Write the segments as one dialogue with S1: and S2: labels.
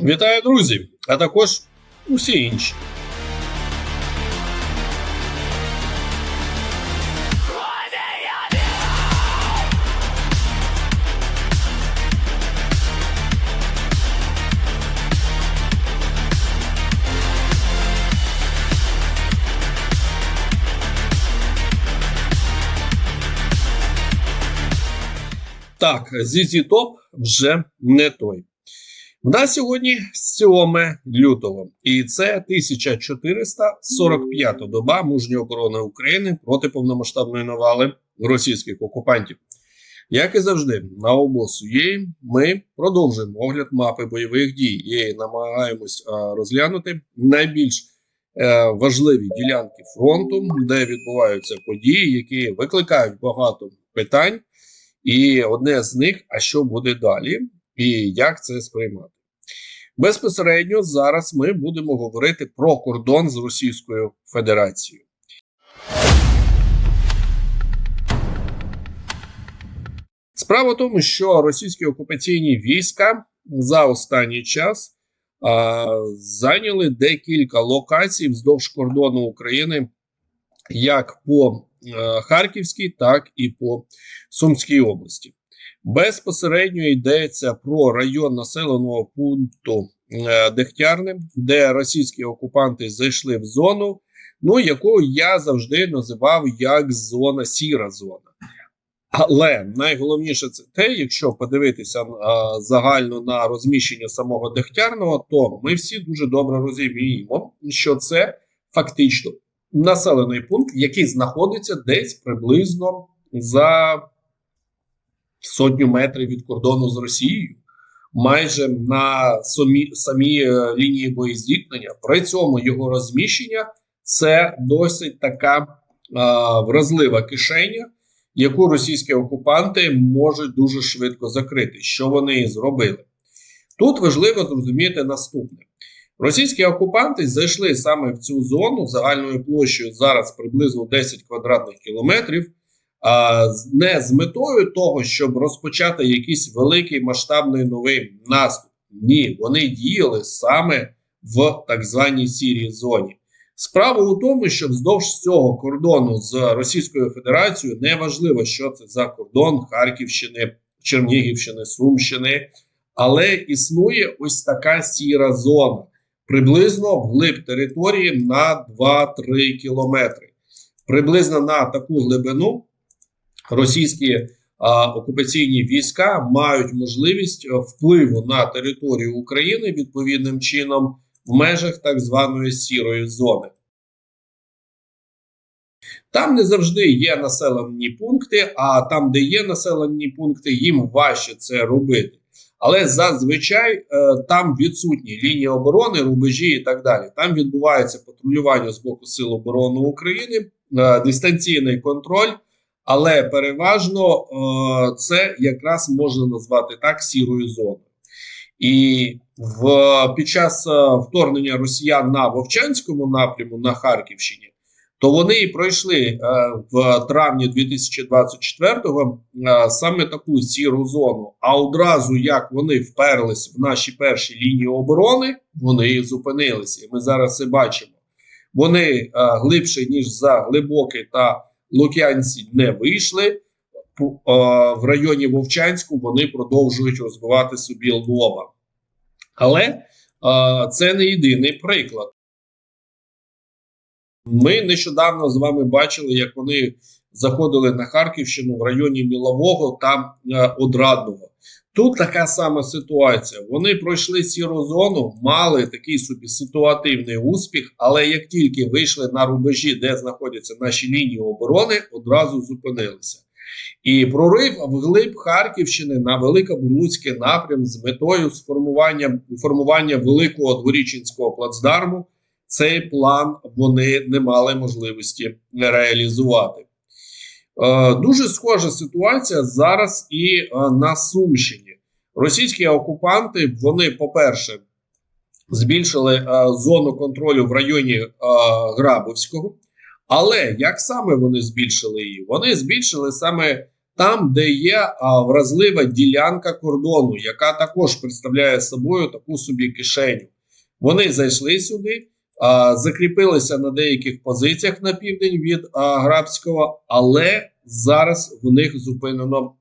S1: Вітаю, друзі! А також усі інші. Так, ZZ Топ вже не той. У нас сьогодні 7 лютого, і це 1445 доба мужньої оборони України проти повномасштабної навали російських окупантів. Як і завжди, на обосу є ми продовжуємо огляд мапи бойових дій і намагаємось розглянути найбільш е, важливі ділянки фронту, де відбуваються події, які викликають багато питань. І одне з них: а що буде далі, і як це сприймати? Безпосередньо зараз ми будемо говорити про кордон з Російською Федерацією. Справа в тому, що російські окупаційні війська за останній час а, зайняли декілька локацій вздовж кордону України, як по е, Харківській, так і по Сумській області. Безпосередньо йдеться про район населеного пункту е, Дегтярне, де російські окупанти зайшли в зону, ну яку я завжди називав як зона сіра зона. Але найголовніше це те, якщо подивитися а, загально на розміщення самого Дегтярного, то ми всі дуже добре розуміємо, що це фактично населений пункт, який знаходиться десь приблизно за сотню метрів від кордону з Росією, майже на самі, самій е, лінії боєздіткнення. При цьому його розміщення це досить така е, вразлива кишеня, яку російські окупанти можуть дуже швидко закрити. Що вони і зробили? Тут важливо зрозуміти наступне. Російські окупанти зайшли саме в цю зону загальною площею зараз приблизно 10 квадратних кілометрів не з метою того, щоб розпочати якийсь великий масштабний новий наступ. Ні, вони діяли саме в так званій сірій зоні. Справа у тому, що вздовж цього кордону з Російською Федерацією неважливо, що це за кордон Харківщини, Чернігівщини, Сумщини, але існує ось така сіра зона, приблизно вглиб території на 2-3 кілометри. Приблизно на таку глибину російські а, окупаційні війська мають можливість е, впливу на територію України відповідним чином в межах так званої сірої зони. Там не завжди є населені пункти, а там, де є населені пункти, їм важче це робити. Але зазвичай е, там відсутні лінії оборони, рубежі і так далі. Там відбувається патрулювання з боку Сил оборони України, е, дистанційний контроль. Але переважно е, це якраз можна назвати так сірою зоною. І в, під час е, вторгнення росіян на Вовчанському напряму на Харківщині, то вони і пройшли е, в травні 2024-го е, саме таку сіру зону. А одразу як вони вперлись в наші перші лінії оборони, вони і зупинилися. І ми зараз це бачимо. Вони глибше ніж за глибокий та Лук'янці не вийшли. В районі Вовчанську вони продовжують розбивати собі лоба. Але це не єдиний приклад. Ми нещодавно з вами бачили, як вони заходили на Харківщину в районі Мілового та е, Одрадного. Тут така сама ситуація. Вони пройшли сіру зону, мали такий собі ситуативний успіх, але як тільки вийшли на рубежі, де знаходяться наші лінії оборони, одразу зупинилися. І прорив вглиб Харківщини на Великобурлуцький напрям з метою сформування формування великого дворічинського плацдарму. Цей план вони не мали можливості реалізувати. Е, дуже схожа ситуація зараз і е, на Сумщині. Російські окупанти, вони, по-перше, збільшили е, зону контролю в районі Грабовського. Але як саме вони збільшили її? Вони збільшили саме там, де є вразлива ділянка кордону, яка також представляє собою таку собі кишеню. Вони зайшли сюди, закріпилися на деяких позиціях на південь від Грабського, але зараз в них зупинено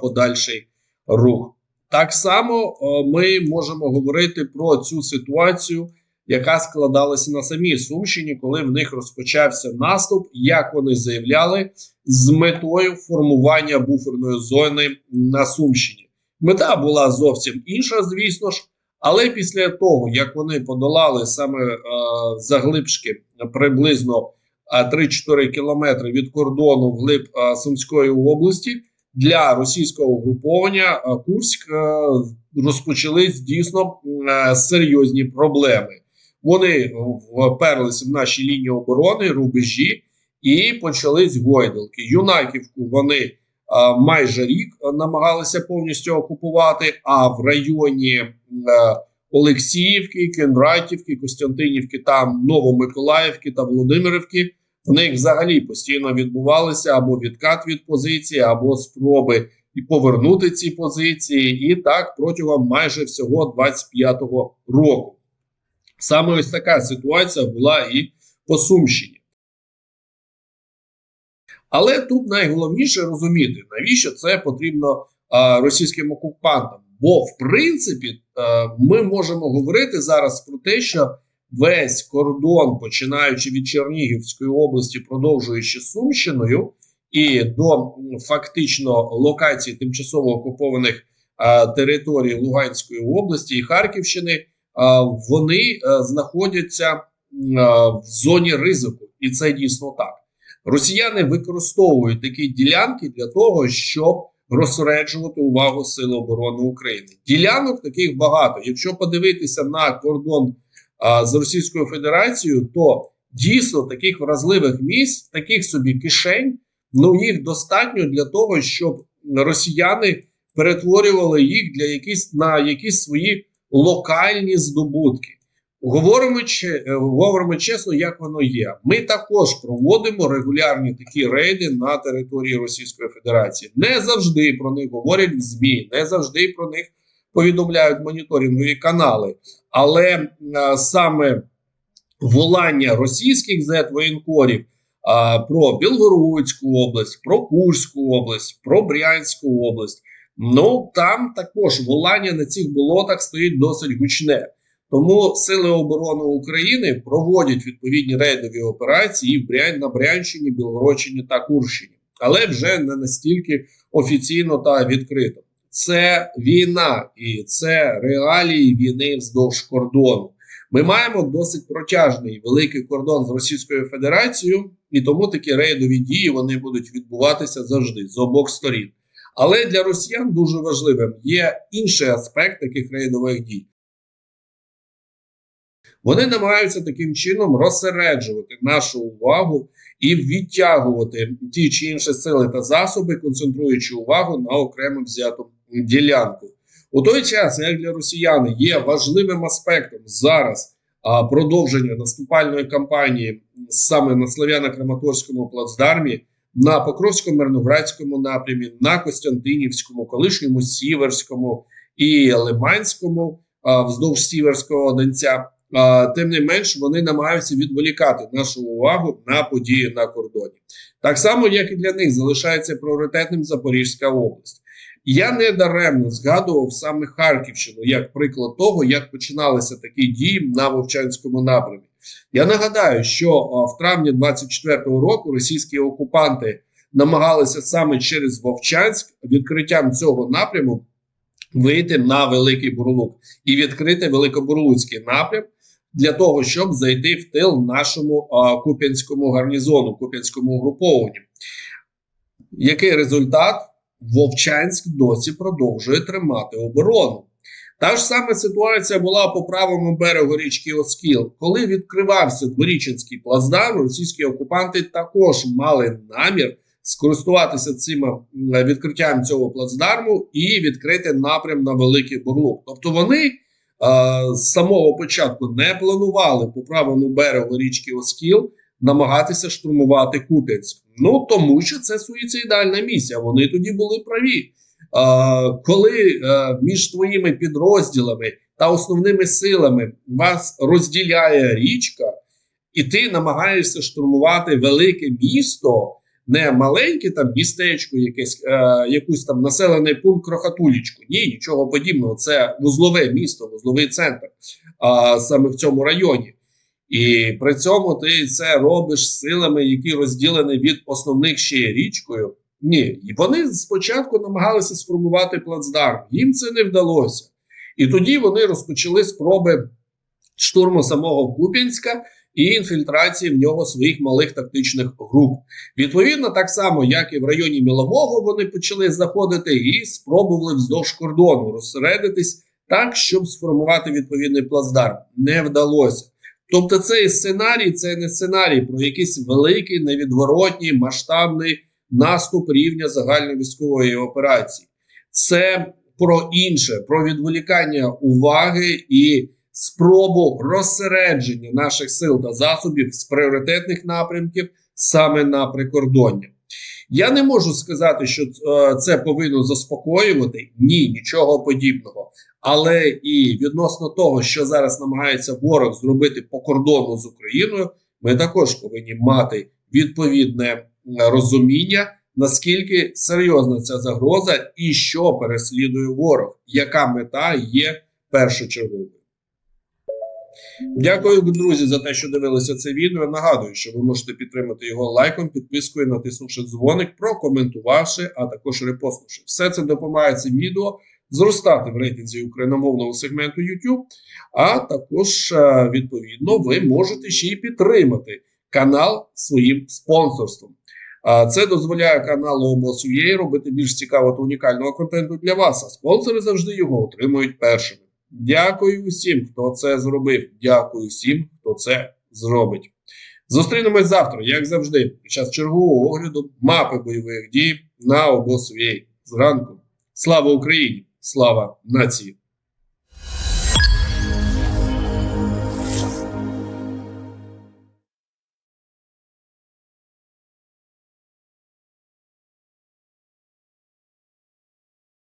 S1: подальший рух. Так само ми можемо говорити про цю ситуацію, яка складалася на самій Сумщині, коли в них розпочався наступ, як вони заявляли, з метою формування буферної зони на Сумщині. Мета була зовсім інша, звісно ж. Але після того, як вони подолали саме е, заглибшки приблизно е, 3-4 кілометри від кордону вглиб е, Сумської області, для російського угруповання е, Курськ е, розпочались дійсно е, серйозні проблеми. Вони вперлися в наші лінії оборони, рубежі, і почались гойдалки. Юнаківку вони майже рік намагалися повністю окупувати. А в районі Олексіївки, Кінратівки, Костянтинівки, там Новомиколаївки та Володимирівки. В них взагалі постійно відбувалися або відкат від позиції, або спроби і повернути ці позиції. І так протягом майже всього 25-го року. Саме ось така ситуація була і по Сумщині. Але тут найголовніше розуміти, навіщо це потрібно а, російським окупантам. Бо, в принципі, а, ми можемо говорити зараз про те, що весь кордон, починаючи від Чернігівської області, продовжуючи Сумщиною, і до фактично локацій тимчасово окупованих а, територій Луганської області і Харківщини вони знаходяться в зоні ризику, і це дійсно так. Росіяни використовують такі ділянки для того, щоб розсереджувати увагу Сили оборони України. Ділянок таких багато. Якщо подивитися на кордон а, з Російською Федерацією, то дійсно таких вразливих місць, таких собі кишень, ну їх достатньо для того, щоб росіяни перетворювали їх для якісь на якісь свої локальні здобутки. Говоримо говоримо чесно, як воно є. Ми також проводимо регулярні такі рейди на території Російської Федерації. Не завжди про них говорять в ЗМІ, не завжди про них повідомляють моніторингові канали. Але а, саме волання російських зет воєнкорів а, про Білгородську область, про Курську область, про Брянську область. Ну там також волання на цих болотах стоїть досить гучне. Тому Сили оборони України проводять відповідні рейдові операції в Брянь, на Брянщині, Білгородщині та Курщині, але вже не настільки офіційно та відкрито. Це війна і це реалії війни вздовж кордону. Ми маємо досить протяжний великий кордон з Російською Федерацією, і тому такі рейдові дії вони будуть відбуватися завжди з обох сторін. Але для росіян дуже важливим є інший аспект таких рейдових дій. Вони намагаються таким чином розсереджувати нашу увагу і відтягувати ті чи інші сили та засоби, концентруючи увагу на окремо взяту ділянку. У той час, як для росіян є важливим аспектом зараз а, продовження наступальної кампанії саме на Слов'яно-Краматорському плацдармі на Покровському Мирноградському напрямі, на Костянтинівському, колишньому Сіверському і Лиманському а, вздовж Сіверського Донця. Тим не менш, вони намагаються відволікати нашу увагу на події на кордоні. Так само, як і для них залишається пріоритетним Запорізька область. Я не даремно згадував саме Харківщину як приклад того, як починалися такі дії на Вовчанському напрямі. Я нагадаю, що в травні 24-го року російські окупанти намагалися саме через Вовчанськ відкриттям цього напряму вийти на Великий Бурлук і відкрити Великобурлуцький напрям для того, щоб зайти в тил нашому а, Куп'янському гарнізону, Куп'янському угрупованню. Який результат? Вовчанськ досі продовжує тримати оборону. Та ж сама ситуація була по правому берегу річки Оскіл. Коли відкривався Дворічинський плацдарм, російські окупанти також мали намір скористуватися цим відкриттям цього плацдарму і відкрити напрям на Великий Бурлук. Тобто вони з самого початку не планували по правому берегу річки Оскіл намагатися штурмувати Куп'янськ. Ну тому що це суїцидальна місія. Вони тоді були праві. Коли а, між твоїми підрозділами та основними силами вас розділяє річка, і ти намагаєшся штурмувати велике місто, не маленьке там містечко, якесь е, якусь там населений пункт Крохатулічку. Ні, нічого подібного. Це вузлове місто, вузловий центр а, саме в цьому районі. І при цьому ти це робиш силами, які розділені від основних ще річкою. Ні, і вони спочатку намагалися сформувати плацдарм. Їм це не вдалося. І тоді вони розпочали спроби штурму самого Куп'янська і інфільтрації в нього своїх малих тактичних груп. Відповідно, так само, як і в районі Мілового, вони почали заходити і спробували вздовж кордону розсередитись так, щоб сформувати відповідний плацдарм. Не вдалося. Тобто, цей сценарій це не сценарій про якийсь великий, невідворотній, масштабний наступ рівня загальновійськової операції. Це про інше, про відволікання уваги і спробу розсередження наших сил та засобів з пріоритетних напрямків саме на прикордоння. Я не можу сказати, що е, це повинно заспокоювати ні, нічого подібного. Але і відносно того, що зараз намагається ворог зробити по кордону з Україною, ми також повинні мати відповідне розуміння, наскільки серйозна ця загроза і що переслідує ворог, яка мета є першочерговою. Дякую, друзі, за те, що дивилися це відео. Нагадую, що ви можете підтримати його лайком, підпискою, натиснувши дзвоник, прокоментувавши, а також репостнувши. Все це допомагає цим відео зростати в рейтинзі україномовного сегменту YouTube, а також, е, відповідно, ви можете ще й підтримати канал своїм спонсорством. Це дозволяє каналу обос.ua робити більш цікавого та унікального контенту для вас. А спонсори завжди його отримують першими. Дякую всім, хто це зробив. Дякую всім, хто це зробить. Зустрінемось завтра, як завжди, під час чергового огляду мапи бойових дій на обосвій Зранку. Слава Україні! Слава нації!